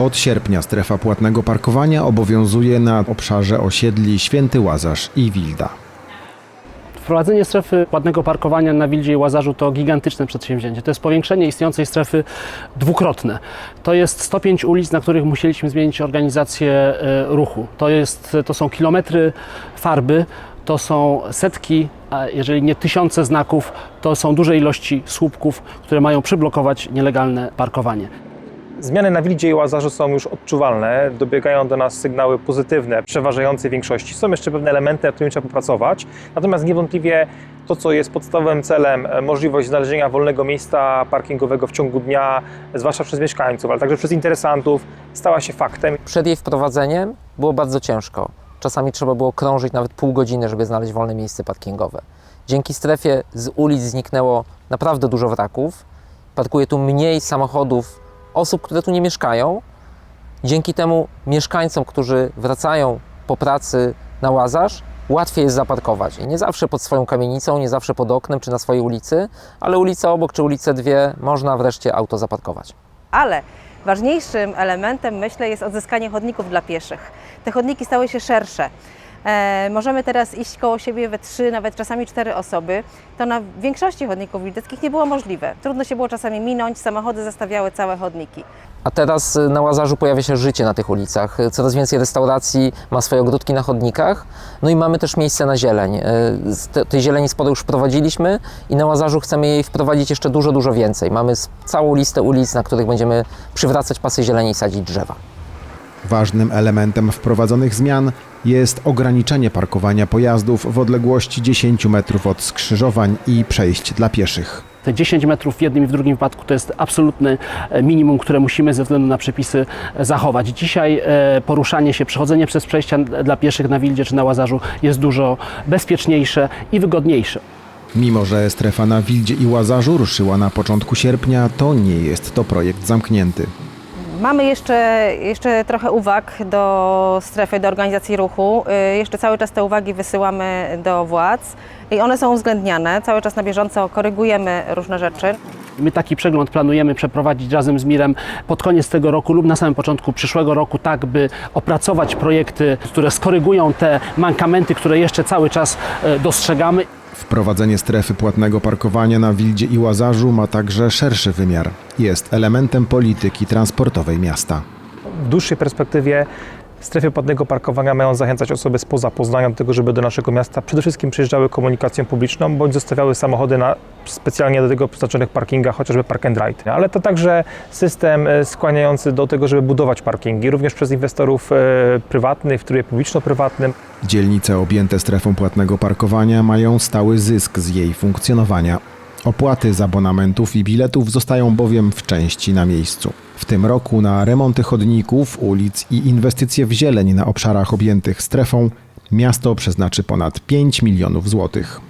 Od sierpnia strefa płatnego parkowania obowiązuje na obszarze osiedli Święty Łazarz i Wilda. Wprowadzenie strefy płatnego parkowania na Wildzie i Łazarzu to gigantyczne przedsięwzięcie. To jest powiększenie istniejącej strefy dwukrotne. To jest 105 ulic, na których musieliśmy zmienić organizację e, ruchu. To, jest, to są kilometry farby, to są setki, a jeżeli nie tysiące znaków, to są duże ilości słupków, które mają przyblokować nielegalne parkowanie. Zmiany na Wildzie i Łazarzu są już odczuwalne, dobiegają do nas sygnały pozytywne, przeważającej większości. Są jeszcze pewne elementy, nad którymi trzeba popracować, natomiast niewątpliwie to, co jest podstawowym celem, e, możliwość znalezienia wolnego miejsca parkingowego w ciągu dnia, zwłaszcza przez mieszkańców, ale także przez interesantów, stała się faktem. Przed jej wprowadzeniem było bardzo ciężko. Czasami trzeba było krążyć nawet pół godziny, żeby znaleźć wolne miejsce parkingowe. Dzięki strefie z ulic zniknęło naprawdę dużo wraków. Parkuje tu mniej samochodów osób, które tu nie mieszkają. Dzięki temu mieszkańcom, którzy wracają po pracy na Łazarz, łatwiej jest zaparkować. Nie zawsze pod swoją kamienicą, nie zawsze pod oknem czy na swojej ulicy, ale ulicę obok czy ulicę dwie można wreszcie auto zaparkować. Ale ważniejszym elementem, myślę, jest odzyskanie chodników dla pieszych. Te chodniki stały się szersze. E, możemy teraz iść koło siebie we trzy, nawet czasami cztery osoby. To na większości chodników wildeckich nie było możliwe. Trudno się było czasami minąć, samochody zastawiały całe chodniki. A teraz y, na Łazarzu pojawia się życie na tych ulicach. Y, Coraz więcej restauracji ma swoje ogródki na chodnikach. No i mamy też miejsce na zieleń. Tej zieleni sporo już wprowadziliśmy i na Łazarzu chcemy jej wprowadzić jeszcze dużo, dużo więcej. Mamy całą listę ulic, na których będziemy przywracać pasy zieleni i sadzić drzewa. Ważnym elementem wprowadzonych zmian jest ograniczenie parkowania pojazdów w odległości 10 metrów od skrzyżowań i przejść dla pieszych. Te 10 metrów w jednym i w drugim wypadku to jest absolutne e, minimum, które musimy ze względu na przepisy e, zachować. Dzisiaj e, poruszanie się, przechodzenie przez przejścia dla pieszych na Wildzie czy na Łazarzu jest dużo bezpieczniejsze i wygodniejsze. Mimo, że strefa na Wildzie i Łazarzu ruszyła na początku sierpnia, to nie jest to projekt zamknięty. Mamy jeszcze, jeszcze trochę uwag do strefy, do organizacji ruchu. Y, Jeszcze cały czas te uwagi wysyłamy do władz i one są uwzględniane. Cały czas na bieżąco korygujemy różne rzeczy. My taki przegląd planujemy przeprowadzić razem z Mirem pod koniec tego roku lub na samym początku przyszłego roku, tak by opracować projekty, które skorygują te mankamenty, które jeszcze cały czas e, dostrzegamy. Wprowadzenie strefy płatnego parkowania na Wildzie i Łazarzu ma także szerszy wymiar. Jest elementem polityki transportowej miasta. W dłuższej perspektywie strefy płatnego parkowania mają zachęcać osoby spoza Poznania do tego, żeby do naszego miasta przede wszystkim przyjeżdżały komunikacją publiczną bądź zostawiały samochody na specjalnie do tego przeznaczonych parkingach, chociażby park and ride. Ale to także system e, skłaniający do tego, żeby budować parkingi, również przez inwestorów e, prywatnych, w trybie publiczno-prywatnym. Dzielnice objęte strefą płatnego parkowania mają stały zysk z jej funkcjonowania. Opłaty z abonamentów i biletów zostają bowiem w części na miejscu. W tym roku na remonty chodników, ulic i inwestycje w zieleń na obszarach objętych strefą miasto przeznaczy ponad 5 milionów złotych.